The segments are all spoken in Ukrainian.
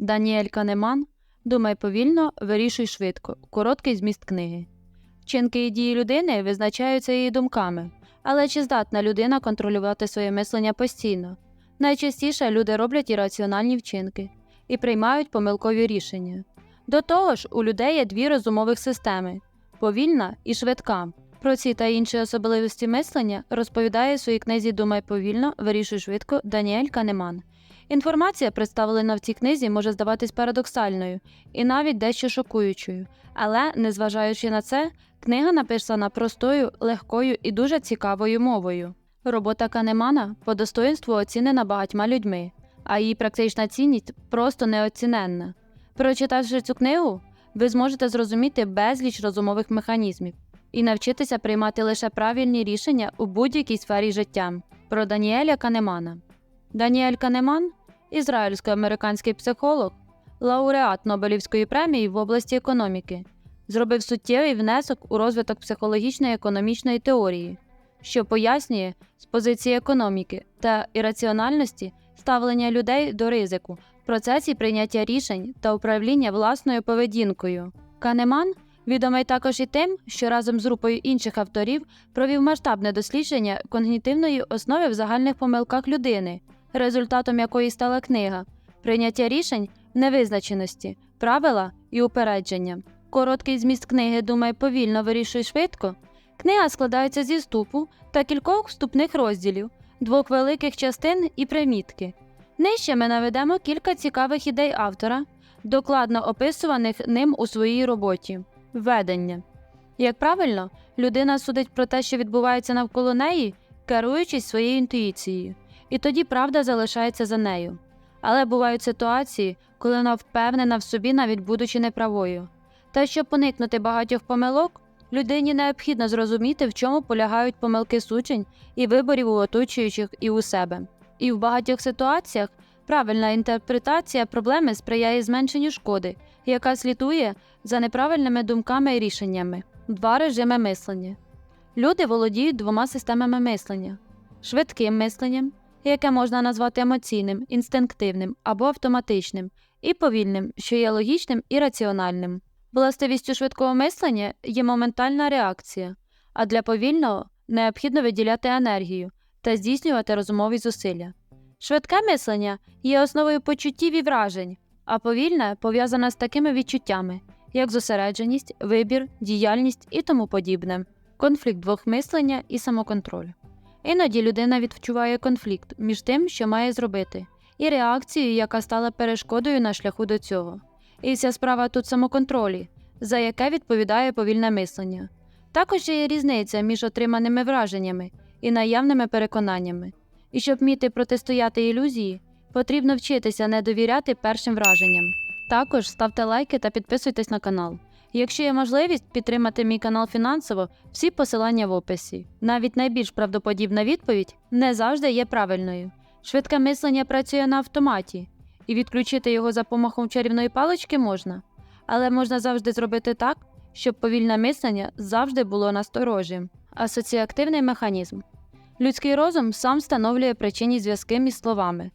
Даніель Канеман Думай повільно, вирішуй швидко. Короткий зміст книги. Вчинки і дії людини визначаються її думками, але чи здатна людина контролювати своє мислення постійно? Найчастіше люди роблять ірраціональні вчинки і приймають помилкові рішення. До того ж, у людей є дві розумових системи повільна і швидка. Про ці та інші особливості мислення розповідає у своїй книзі Думай повільно, вирішуй швидко Даніель Канеман. Інформація, представлена в цій книзі, може здаватись парадоксальною і навіть дещо шокуючою, але, незважаючи на це, книга написана простою, легкою і дуже цікавою мовою. Робота Канемана по достоинству оцінена багатьма людьми, а її практична цінність просто неоціненна. Прочитавши цю книгу, ви зможете зрозуміти безліч розумових механізмів і навчитися приймати лише правильні рішення у будь-якій сфері життя. Про Даніеля Канемана. Даніель Канеман ізраїльсько-американський психолог, лауреат Нобелівської премії в області економіки, зробив суттєвий внесок у розвиток психологічної економічної теорії, що пояснює з позиції економіки та ірраціональності ставлення людей до ризику в процесі прийняття рішень та управління власною поведінкою. Канеман відомий також і тим, що разом з групою інших авторів провів масштабне дослідження когнітивної основи в загальних помилках людини, результатом якої стала книга Прийняття рішень в невизначеності, правила і упередження. Короткий зміст книги Думай повільно вирішуй швидко. Книга складається зі вступу та кількох вступних розділів, двох великих частин і примітки. Нижче ми наведемо кілька цікавих ідей автора, докладно описуваних ним у своїй роботі. Введення. Як правильно, людина судить про те, що відбувається навколо неї, керуючись своєю інтуїцією, і тоді правда залишається за нею. Але бувають ситуації, коли вона впевнена в собі, навіть будучи неправою. Та щоб уникнути багатьох помилок, людині необхідно зрозуміти, в чому полягають помилки суджень і виборів у оточуючих і у себе. І в багатьох ситуаціях правильна інтерпретація проблеми сприяє зменшенню шкоди, яка слідує за неправильними думками і рішеннями. Два режими мислення. Люди володіють двома системами мислення: швидким мисленням, яке можна назвати емоційним, інстинктивним або автоматичним, і повільним, що є логічним і раціональним. Властивістю швидкого мислення є моментальна реакція, а для повільного необхідно виділяти енергію та здійснювати розумові зусилля. Швидке мислення є основою почуттів і вражень, а повільне пов'язане з такими відчуттями, як зосередженість, вибір, діяльність і тому подібне, конфлікт двох мислення і самоконтроль. Іноді людина відчуває конфлікт між тим, що має зробити, і реакцією, яка стала перешкодою на шляху до цього. І вся справа тут самоконтролі, за яке відповідає повільне мислення. Також є різниця між отриманими враженнями і наявними переконаннями. І щоб вміти протистояти ілюзії, потрібно вчитися не довіряти першим враженням. Також ставте лайки та підписуйтесь на канал. Якщо є можливість підтримати мій канал фінансово, всі посилання в описі. Навіть найбільш правдоподібна відповідь не завжди є правильною. Швидке мислення працює на автоматі, і відключити його за помахом чарівної палички можна, але можна завжди зробити так, щоб повільне мислення завжди було насторожим. Асоціативний механізм. Людський розум сам встановлює причинні зв'язки між словами,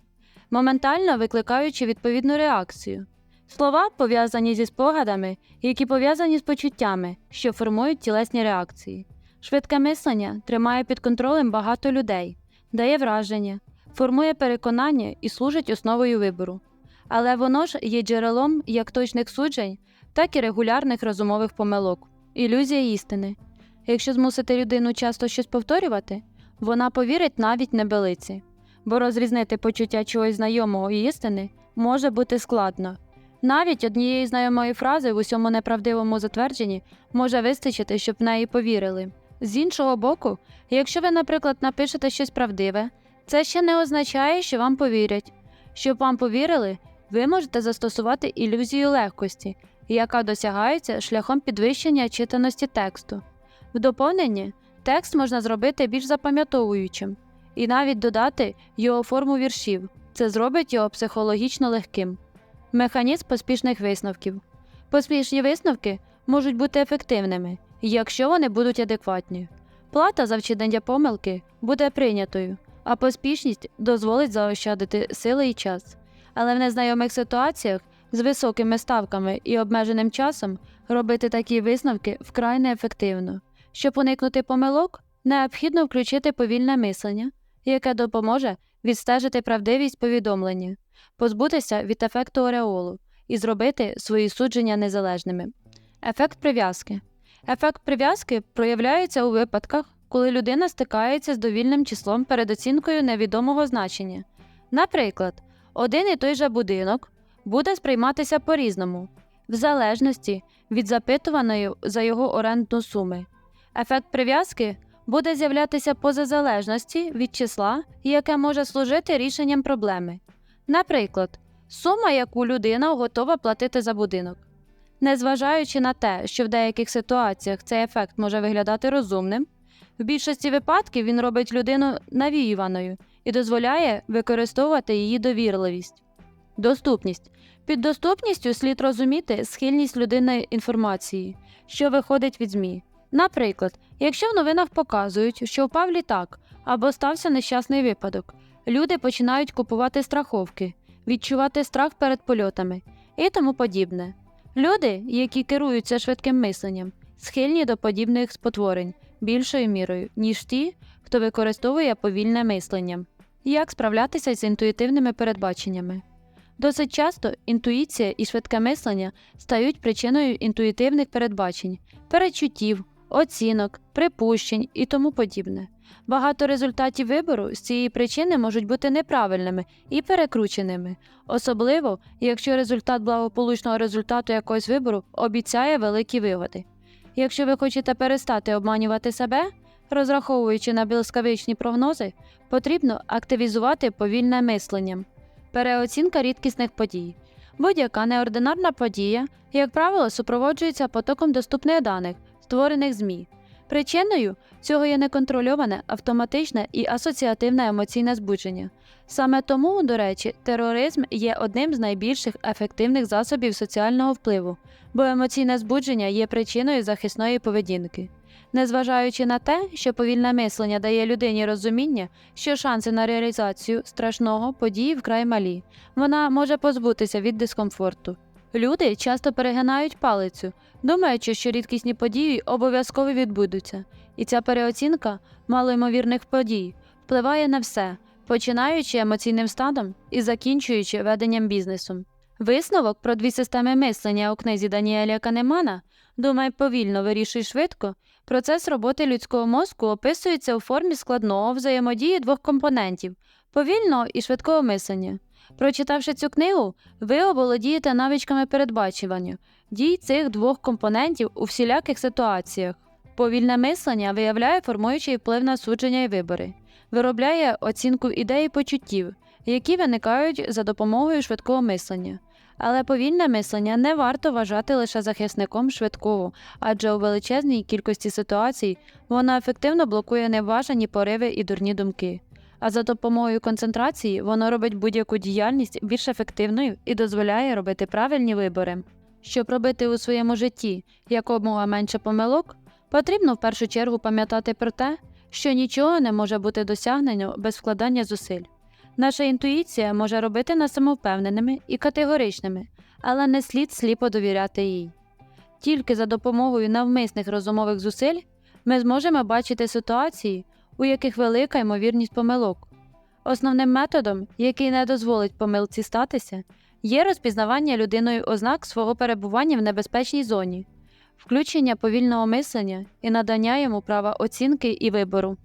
моментально викликаючи відповідну реакцію. Слова пов'язані зі спогадами, які пов'язані з почуттями, що формують тілесні реакції. Швидке мислення тримає під контролем багато людей, дає враження, формує переконання і служить основою вибору. Але воно ж є джерелом як точних суджень, так і регулярних розумових помилок, ілюзія істини. Якщо змусити людину часто щось повторювати, вона повірить навіть небелиці, бо розрізнити почуття чогось знайомого і істини може бути складно. Навіть однієї знайомої фрази в усьому неправдивому затвердженні може вистачити, щоб в неї повірили. З іншого боку, якщо ви, наприклад, напишете щось правдиве, це ще не означає, що вам повірять. Щоб вам повірили, ви можете застосувати ілюзію легкості, яка досягається шляхом підвищення читаності тексту. В доповненні текст можна зробити більш запам'ятовуючим і навіть додати його форму віршів. Це зробить його психологічно легким. Механізм поспішних висновків. Поспішні висновки можуть бути ефективними, якщо вони будуть адекватні. Плата за вчинення помилки буде прийнятою, а поспішність дозволить заощадити сили і час. Але в незнайомих ситуаціях З високими ставками і обмеженим часом робити такі висновки вкрай неефективно. Щоб уникнути помилок, необхідно включити повільне мислення, яке допоможе відстежити правдивість повідомлення, позбутися від ефекту ореолу і зробити свої судження незалежними. Ефект прив'язки. Ефект прив'язки проявляється у випадках, коли людина стикається з довільним числом перед оцінкою невідомого значення. Наприклад, один і той же будинок буде сприйматися по-різному, в залежності від запитуваної за його орендну суми. Ефект прив'язки буде з'являтися поза залежності від числа, яке може служити рішенням проблеми. Наприклад, сума, яку людина готова платити за будинок. Незважаючи на те, що в деяких ситуаціях цей ефект може виглядати розумним, в більшості випадків він робить людину навіюваною і дозволяє використовувати її довірливість. Доступність. Під доступністю слід розуміти схильність людини інформації, що виходить від ЗМІ. Наприклад, якщо в новинах показують, що впав літак або стався нещасний випадок, люди починають купувати страховки, відчувати страх перед польотами і тому подібне. Люди, які керуються швидким мисленням, схильні до подібних спотворень більшою мірою, ніж ті, хто використовує повільне мислення. Як справлятися з інтуїтивними передбаченнями? Досить часто інтуїція і швидке мислення стають причиною інтуїтивних передбачень, перечуттів, оцінок, припущень і тому подібне. Багато результатів вибору з цієї причини можуть бути неправильними і перекрученими, особливо якщо результат благополучного результату якогось вибору обіцяє великі вигоди. Якщо ви хочете перестати обманювати себе, розраховуючи на блискавичні прогнози, потрібно активізувати повільне мислення. Переоцінка рідкісних подій. Будь-яка неординарна подія, як правило, супроводжується потоком доступних даних, створених ЗМІ. Причиною цього є неконтрольоване, автоматичне і асоціативне емоційне збудження. Саме тому, до речі, тероризм є одним з найбільших ефективних засобів соціального впливу, бо емоційне збудження є причиною захисної поведінки. Незважаючи на те, що повільне мислення дає людині розуміння, що шанси на реалізацію страшного події вкрай малі, вона може позбутися від дискомфорту. Люди часто перегинають палицю, думаючи, що рідкісні події обов'язково відбудуться, і ця переоцінка малоймовірних подій впливає на все, починаючи емоційним станом і закінчуючи веденням бізнесу. Висновок про дві системи мислення у книзі Даніеля Канемана Думай повільно, вирішуй швидко. Процес роботи людського мозку описується у формі складного взаємодії двох компонентів повільного і швидкого мислення. Прочитавши цю книгу, ви оволодієте навичками передбачування дій цих двох компонентів у всіляких ситуаціях. Повільне мислення виявляє формуючий вплив на судження і вибори, виробляє оцінку ідей і почуттів, які виникають за допомогою швидкого мислення. Але повільне мислення не варто вважати лише захисником швидкого, адже у величезній кількості ситуацій воно ефективно блокує неважані пориви і дурні думки. А за допомогою концентрації воно робить будь-яку діяльність більш ефективною і дозволяє робити правильні вибори. Щоб робити у своєму житті якомога менше помилок, потрібно в першу чергу пам'ятати про те, що нічого не може бути досягнено без вкладання зусиль. Наша інтуїція може робити нас самовпевненими і категоричними, але не слід сліпо довіряти їй. Тільки за допомогою навмисних розумових зусиль ми зможемо бачити ситуації, у яких велика ймовірність помилок. Основним методом, який не дозволить помилці статися, є розпізнавання людиною ознак свого перебування в небезпечній зоні, включення повільного мислення і надання йому права оцінки і вибору.